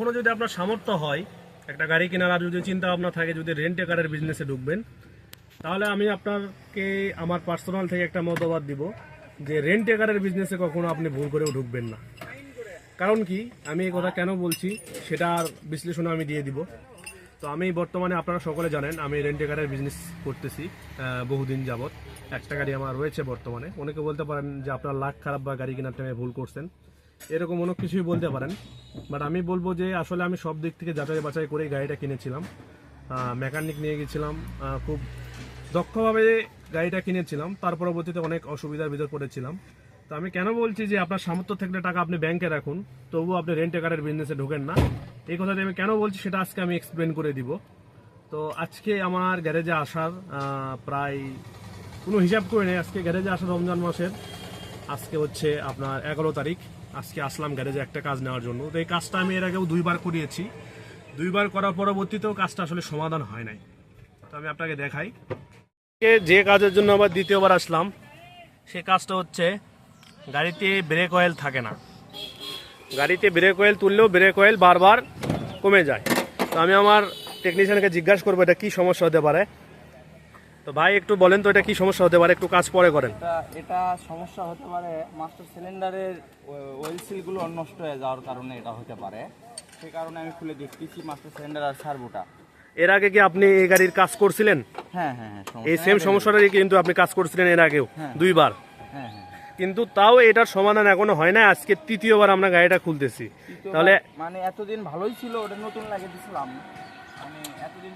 কখনো যদি আপনার সামর্থ্য হয়, একটা গাড়ি কেনার আর যদি চিন্তা ভাবনা থাকে, যদি রেন্টে কারের বিজনেসে ঢুকবেন, তাহলে আমি আপনাকে আমার পার্সোনাল থেকে একটা মতবাদ দিব যে রেন্টে কারের বিজনেসে কখনো আপনি ভুল করেও ঢুকবেন না। কারণ কি? আমি এই কথা কেন বলছি? সেটার বিশ্লেষণ আমি দিয়ে দিব। তো আমি বর্তমানে আপনারা সকলে জানেন, আমি রেন্টে কারের বিজনেস করতেছি বহুদিন যাবত একটা গাড়ি আমার রয়েছে বর্তমানে। অনেকে বলতে পারেন যে আপনার লাখ খারাপ বা গাড়ি কেনার টাইমে ভুল করছেন। এরকম অনেক কিছুই বলতে পারেন। বাট আমি বলব যে আসলে আমি সব দিক থেকে যাচাই বাছাই করেই গাড়িটা কিনেছিলাম। মেকানিক নিয়ে গেছিলাম খুব দক্ষভাবে গাড়িটা কিনেছিলাম। তার পরবর্তীতে অনেক অসুবিধার ভিতর পড়েছিলাম। তো আমি কেন বলছি যে আপনার সামর্থ্য থাকলে টাকা আপনি ব্যাংকে রাখুন, তবুও আপনি রেন্টে কারের বিজনেসে ঢোকেন না। এই কথাটি আমি কেন বলছি সেটা আজকে আমি এক্সপ্লেন করে দিব। তো আজকে আমার গ্যারেজে আসার প্রায় কোনো হিসাব করে নেই। আজকে গ্যারেজে আসা রমজান মাসের, আজকে হচ্ছে আপনার এগারো তারিখ। আজকে আসলাম গ্যারেজে একটা কাজ নেওয়ার জন্য। তো এই কাজটা আমি এর আগেও দুইবার করিয়েছি। দুইবার করার পরবর্তীতেও কাজটা আসলে সমাধান হয় নাই। তো আমি আপনাকে দেখাই। যে কাজের জন্য আবার দ্বিতীয়বার আসলাম, সে কাজটা হচ্ছে গাড়িতে ব্রেক অয়েল থাকে না। গাড়িতে ব্রেক অয়েল তুললেও ব্রেক অয়েল বারবার কমে যায়। তো আমি আমার টেকনিশিয়ানকে জিজ্ঞাসা করব এটা কী সমস্যা হতে পারে। তো ভাই একটু বলেন তো এটা কি সমস্যা হতে পারে? একটু কাজ পরে করেন। এটা এটা সমস্যা হতে পারে মাস্টার সিলিন্ডারের ওয়েল সিলগুলো নষ্ট হয়ে যাওয়ার কারণে এটা হতে পারে। সেই কারণে আমি খুলে দেখতেছি মাস্টার সিলিন্ডার আর সার্বোটা এর আগে কি আপনি এই গাড়ির কাজ করছিলেন? হ্যাঁ হ্যাঁ হ্যাঁ এই সেম। সমস্যাটারই কিন্তু আপনি কাজ করছিলেন এর আগেও হ্যাঁ। দুইবার। হ্যাঁ হ্যাঁ কিন্তু তাও এটার সমাধান এখনও হয় না আজকে তৃতীয়বার আমরা গাড়িটা খুলতেছি। তাহলে মানে এতদিন ভালোই ছিল ওটা নতুন লাগিয়ে দিছিলাম।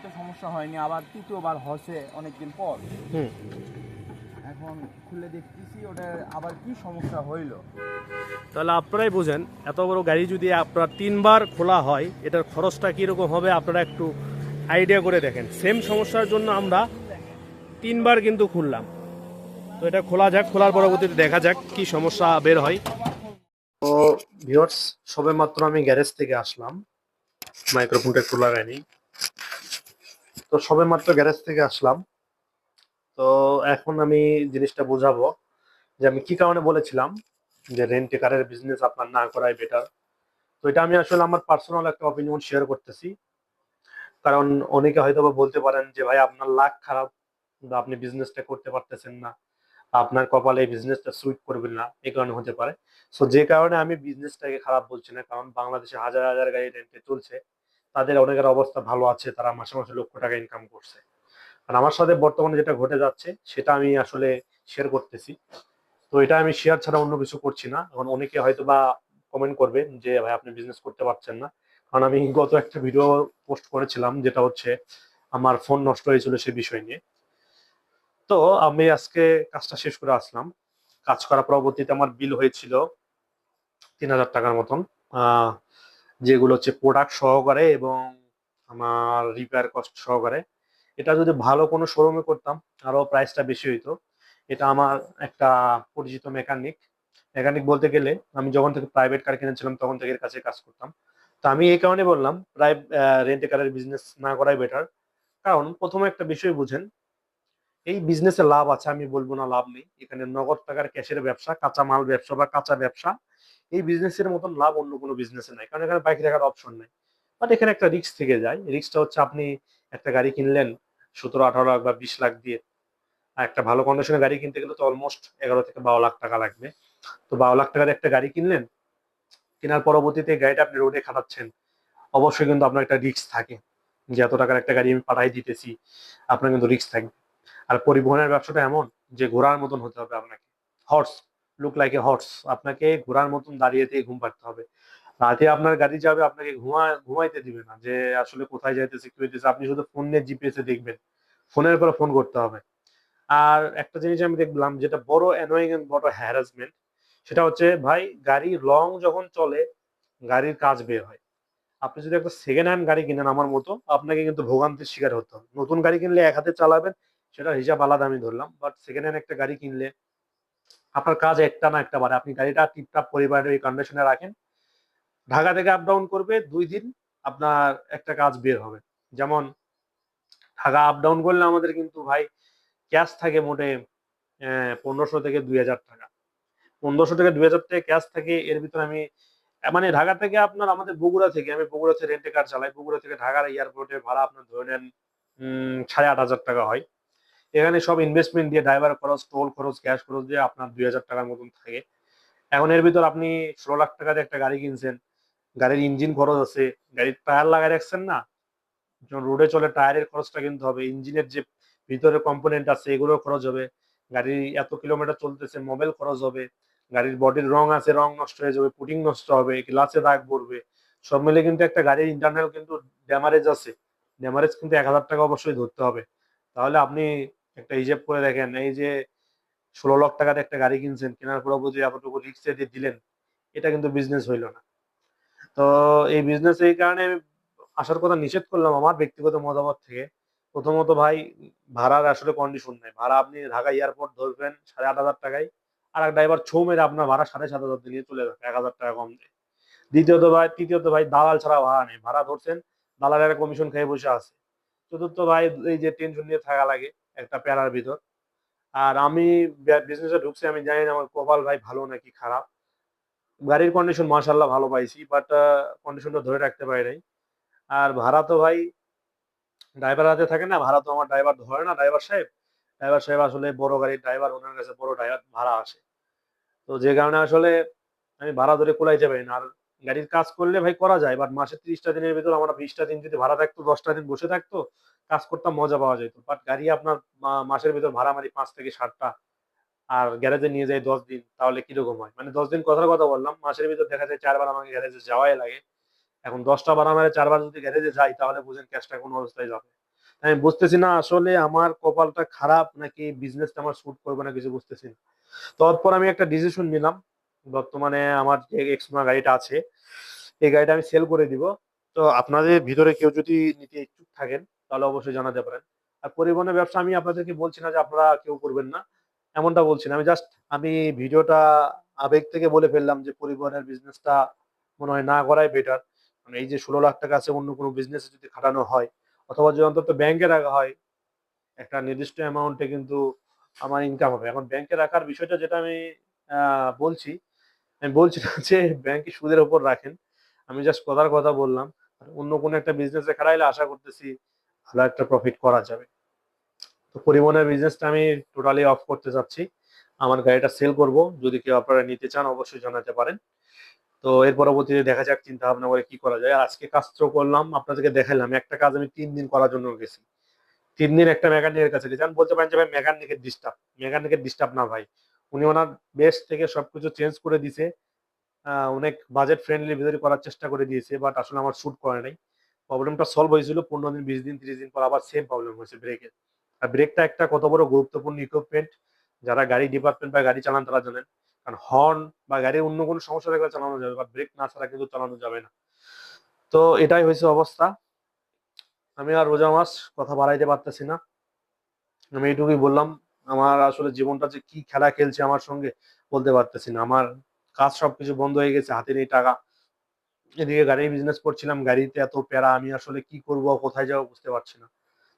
তো সমস্যা হয়নি আবার তৃতীয়বার হসে অনেকদিন পর। হুম। এখন খুলে দেখতেছি ওটা আবার কি সমস্যা হইল। তাহলে আপনারাই বুঝেন এত বড় গাড়ি যদি আপনার তিনবার খোলা হয় এটার খরচটা কীরকম হবে আপনারা একটু আইডিয়া করে দেখেন। সেম সমস্যার জন্য আমরা তিনবার কিন্তু খুললাম। তো এটা খোলা যাক খোলার পরবর্তীতে দেখা যাক কি সমস্যা বের হয়। তো ভিউয়ার্স সবে মাত্র আমি গ্যারেজ থেকে আসলাম। মাইক্রোফোনটা একটু লাগাইনি তো সবে মাত্র গ্যারেজ থেকে আসলাম। তো এখন আমি জিনিসটা বোঝাবো যে আমি কি কারণে বলেছিলাম যে রেন্ট কারের বিজনেস আপনার না করাই বেটার তো এটা আমি আসলে আমার পার্সোনাল একটা অপিনিয়ন শেয়ার করতেছি। কারণ অনেকে হয়তো বলতে পারেন যে, ভাই, আপনার লাখ খারাপ, বা আপনি বিজনেসটা করতে পারতেছেন না আপনার কপালে এই বিজনেসটা সুইট করবেন না এই কারণে হতে পারে। সো যে কারণে আমি বিজনেসটাকে খারাপ বলছি না, কারণ বাংলাদেশে হাজার হাজার গাড়ি রেন্টে চলছে। তাদের অনেকের অবস্থা ভালো আছে, তারা মাসে মাসে লক্ষ টাকা ইনকাম করছে। আর আমার সাথে বর্তমানে যেটা ঘটে যাচ্ছে, সেটা আমি আসলে শেয়ার করতেছি। তো এটা আমি শেয়ার ছাড়া অন্য কিছু করছি না। এখন অনেকে হয়তো বা কমেন্ট করবে যে, ভাই, আপনি বিজনেস করতে পারছেন না। কারণ আমি গত একটা ভিডিও পোস্ট করেছিলাম, যেটা হচ্ছে আমার ফোন নষ্ট হয়েছিল সে বিষয় নিয়ে। তো আমি আজকে কাজটা শেষ করে আসলাম। কাজ করার পরবর্তীতে আমার বিল হয়েছিল তিন হাজার টাকার মতন। যেগুলো হচ্ছে প্রোডাক্ট সহকারে এবং আমার রিপেয়ার কস্ট সহকারে। এটা যদি ভালো কোনো শোরুমে করতাম আরও প্রাইসটা বেশি হইতো। এটা আমার একটা পরিচিত মেকানিক মেকানিক বলতে গেলে, আমি যখন থেকে প্রাইভেট কার কিনেছিলাম, তখন থেকে এর কাছে কাজ করতাম। তো আমি এই কারণে বললাম, প্রায় রেন্টে কারের বিজনেস না করাই বেটার কারণ, প্রথমে একটা বিষয় বুঝেন, এই বিজনেসে লাভ আছে, আমি বলব না লাভ নেই। এখানে নগদ টাকার ক্যাশের ব্যবসা কাঁচা মাল ব্যবসা বা কাঁচা ব্যবসা এই বিজনেসের মতন লাভ অন্য কোনো বিজনেসে নাই। কারণ এখানে বাইক রাখার অপশন নাই। বাট এখানে একটা রিস্ক থেকে যায়। রিক্সটা হচ্ছে আপনি একটা গাড়ি কিনলেন, সতেরো, আঠারো লাখ বা বিশ লাখ দিয়ে। একটা ভালো কন্ডিশনের গাড়ি কিনতে গেলে তো অলমোস্ট এগারো থেকে বারো লাখ টাকা লাগবে। তো বারো লাখ টাকার একটা গাড়ি কিনলেন, কেনার পরবর্তীতে গাড়িটা আপনি রোডে খাটাচ্ছেন। অবশ্যই কিন্তু আপনার একটা রিস্ক থাকে যে এত টাকার একটা গাড়ি আমি পাঠাই দিতেছি, আপনার কিন্তু রিক্স থাকবে। আর পরিবহনের ব্যবসাটা এমন যে ঘোরার মতন হতে হবে আপনাকে। Horse look like a horse আপনাকে ঘোড়ার মতন দাঁড়িয়ে দিয়ে ঘুম পাড়তে হবে। রাতে আপনার গাড়ি যাবে, আপনাকে ঘুমা, ঘুমাইতে দিবে না যে আসলে কোথায় যাইতেছে, কি হইতেছে। আপনি শুধু ফোন জিপিএস এ দেখবেন। ফোনের পরে ফোন করতে হবে। আর একটা জিনিস আমি দেখলাম যেটা বড় অ্যানোয়িং বড় হ্যারাসমেন্ট সেটা হচ্ছে ভাই, গাড়ি লং যখন চলে, গাড়ির কাজ বের হয়। আপনি যদি একটা সেকেন্ড হ্যান্ড গাড়ি কিনেন আমার মতো, আপনাকে কিন্তু ভোগান্তির শিকার হতে হবে। নতুন গাড়ি কিনলে এক হাতে চালাবেন সেটা হিসাব আলাদা আমি ধরলাম। বাট সেকেন্ড হ্যান্ড একটা গাড়ি কিনলে আপনার কাজ একটা না একটা বারে আপনি গাড়িটা টিপটাপ পরিবারের এই কন্ডিশনে রাখেন। ঢাকা থেকে আপ ডাউন করবে, দুই দিন আপনার একটা কাজ বের হবে। যেমন, ঢাকা আপ ডাউন করলে আমাদের কিন্তু ভাই ক্যাশ থাকে মোটে পনেরোশো থেকে দুই হাজার টাকা। পনেরোশো থেকে দুই হাজার টাকা ক্যাশ থাকে, এর ভিতরে আমি মানে ঢাকা থেকে আপনার আমাদের বগুড়া থেকে, আমি বগুড়া থেকে রেন্টে কার চালাই। বগুড়া থেকে ঢাকার এয়ারপোর্টে ভাড়া আপনার ধরে নেন সাড়ে আট হাজার টাকা হয়। এখানে সব ইনভেস্টমেন্ট দিয়ে ড্রাইভার খরচ টোল খরচ গ্যাস খরচ দিয়ে আপনার দুই হাজার টাকার মতন থাকে। এখন এর ভিতর আপনি ষোলো লাখ টাকা দিয়ে একটা গাড়ি কিনছেন, গাড়ির ইঞ্জিন খরচ আছে, গাড়ির টায়ার লাগাই রাখছেন না রোডে চলে টায়ারের খরচটা কিনতে হবে ইঞ্জিনের যে ভিতরে কম্পোনেন্ট আছে, এগুলোর খরচ হবে গাড়ি এত কিলোমিটার চলতেছে মোবাইল খরচ হবে, গাড়ির বডির রং আছে, রং নষ্ট হয়ে যাবে পুটিং নষ্ট হবে গ্লাসে দাগ পড়বে, সব মিলে কিন্তু একটা গাড়ির ইন্টারনাল কিন্তু ড্যামারেজ আছে ড্যামারেজ কিন্তু এক হাজার টাকা অবশ্যই ধরতে হবে। তাহলে আপনি একটা হিসেব করে দেখেন, এই যে ষোলো লাখ টাকাতে একটা গাড়ি কিনছেন, কেনার পর যদি এতটুকু রিক্সে দিয়ে দিলেন, এটা কিন্তু বিজনেস হইল না। তো এই বিজনেস এই কারণে আমি আসার কথা নিষেধ করলাম আমার ব্যক্তিগত মতামত থেকে। প্রথমত ভাই, ভাড়ার আসলে কন্ডিশন নেই। ভাড়া আপনি ঢাকা এয়ারপোর্ট ধরবেন সাড়ে আট হাজার টাকায়, আর এক ড্রাইভার ছৌ মেরে আপনার ভাড়া সাড়ে সাত হাজার দিয়ে চলে যাবে, এক হাজার টাকা কম দিয়ে দ্বিতীয়ত ভাই, তৃতীয়ত ভাই, দালাল ছাড়া ভাড়া নেই। ভাড়া ধরছেন, দালালের কমিশন খেয়ে বসে আছে। চতুর্থ ভাই, এই যে টেনশন নিয়ে থাকা লাগে। একটা প্যারার ভিতর। আর আমি বিজনেসে ঢুকছি, আমি জানি না আমার কপাল ভাই ভালো নাকি খারাপ। গাড়ির কন্ডিশন মাশাল্লাহ ভালো পাইছি বাট কন্ডিশনটা ধরে রাখতে পারি নাই। আর ভাড়া তো ভাই ড্রাইভার হাতে থাকে না, ভাড়া তো আমার ড্রাইভার ধরে না ড্রাইভার সাহেব। ড্রাইভার সাহেব আসলে বড় গাড়ির ড্রাইভার ওনার কাছে বড় ড্রাইভার ভাড়া আসে। তো যে কারণে আসলে আমি ভাড়া ধরে কোলাইতে পারি না। আর গাড়ির কাজ করলে ভাই করা যায় বাট মাসে ত্রিশটা দিনের ভিতর আমরা বিশটা দিন যদি ভাড়া থাকতো, দশটা দিন বসে থাকতো, কাজ করতাম, মজা পাওয়া যেত। বাট গাড়ি আপনার মাসের ভিতর ভাড়া মারি পাঁচ থেকে ষাটটা আর গ্যারেজে নিয়ে যাই দশ দিন, তাহলে কীরকম হয়? মানে দশ দিন কথার কথা বললাম, মাসের ভিতর দেখা যায় চারবার আমাকে গ্যারেজে যাওয়াই লাগে। এখন দশটা বার আমার চারবার যদি গ্যারেজে যাই, তাহলে বুঝেন ক্যাশটা কোন অবস্থায় যাবে। আমি বুঝতেছি না আসলে আমার কপালটা খারাপ নাকি বিজনেসটা আমার শুট করবে না, কিছু বুঝতেছি না। তৎপর আমি একটা ডিসিশন নিলাম বর্তমানে আমার যে এক্সমা গাড়িটা আছে, এই গাড়িটা আমি সেল করে দিব। তো আপনাদের ভিতরে কেউ যদি নিতে ইচ্ছুক থাকেন, তাহলে অবশ্যই জানাতে পারেন। আর পরিবহনের ব্যবসা আমি আপনাদেরকে বলছি না যে আপনারা কেউ করবেন না, এমনটা বলছি না। আমি জাস্ট আমি ভিডিওটা আবেগ থেকে বলে ফেললাম যে পরিবহনের বিজনেসটা মনে হয় না করাই বেটার মানে এই যে ষোলো লাখ টাকা আছে, অন্য কোনো বিজনেসে যদি খাটানো হয়, অথবা যদি অন্তত ব্যাংকে রাখা হয়, একটা নির্দিষ্ট অ্যামাউন্টে কিন্তু আমার ইনকাম হবে। এখন ব্যাংকে রাখার বিষয়টা যেটা আমি বলছি আমি বলছি না যে ব্যাংকে সুদের উপর রাখেন। আমি জাস্ট কথার কথা বললাম। অন্য কোনো একটা বিজনেসে খাটাইলে আশা করতেছি ভালো একটা প্রফিট করা যাবে। তো পরিবহনের বিজনেসটা আমি টোটালি অফ করতে চাচ্ছি। আমার গাড়িটা সেল করব। যদি কেউ আপনারা নিতে চান, অবশ্যই জানাতে পারেন। তো এর পরবর্তীতে দেখা যাক চিন্তা ভাবনা করে কি করা যায়। আজকে কাজ তো করলাম, আপনাদেরকে দেখালাম একটা কাজ আমি তিন দিন করার জন্য গেছি। তিন দিন একটা মেকানিকের কাছে গেছি। আমি বলতে পারেন যে ভাই মেকানিকের ডিস্টার্ব মেকানিকের ডিস্টার্ব না ভাই। উনি ওনার বেস্ট থেকে সবকিছু চেঞ্জ করে দিছে। অনেক বাজেট ফ্রেন্ডলি ভিতরে করার চেষ্টা করে দিয়েছে বাট আসলে আমার শুট করে নাই। প্রবলেমটা সলভ হয়েছিল পনেরো দিন, বিশ দিন, তিরিশ দিন পর আবার সেম প্রবলেম হয়েছে ব্রেকের আর ব্রেকটা একটা কত বড় গুরুত্বপূর্ণ ইকুইপমেন্ট যারা গাড়ি ডিপার্টমেন্ট বা গাড়ি চালান তারা জানেন। কারণ হর্ন বা গাড়ির অন্য কোনো সমস্যা থাকলে চালানো যাবে বা ব্রেক না ছাড়া কিন্তু চালানো যাবে না। তো এটাই হয়েছে অবস্থা। আমি আর রোজা মাস কথা বাড়াইতে পারতেছি না। আমি এইটুকুই বললাম। আমার আসলে জীবনটা যে কি খেলা খেলছে আমার সঙ্গে বলতে পারতেছি না। আমার কাজ সবকিছু বন্ধ হয়ে গেছে, হাতে নেই টাকা। এদিকে গাড়ির বিজনেস করছিলাম, গাড়িতে এত প্যারা, আমি আসলে কি করব কোথায় যাব বুঝতে পারছি না।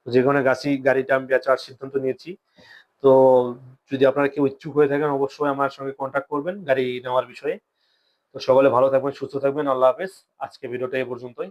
তো যে কোনো গাছি গাড়িটা আমি বেচার সিদ্ধান্ত নিয়েছি। তো যদি আপনারা কেউ ইচ্ছুক হয়ে থাকেন, অবশ্যই আমার সঙ্গে কন্ট্যাক্ট করবেন গাড়ি নেওয়ার বিষয়ে। তো সকলে ভালো থাকবেন, সুস্থ থাকবেন, আল্লাহ হাফেজ। আজকে ভিডিওটা এই পর্যন্তই।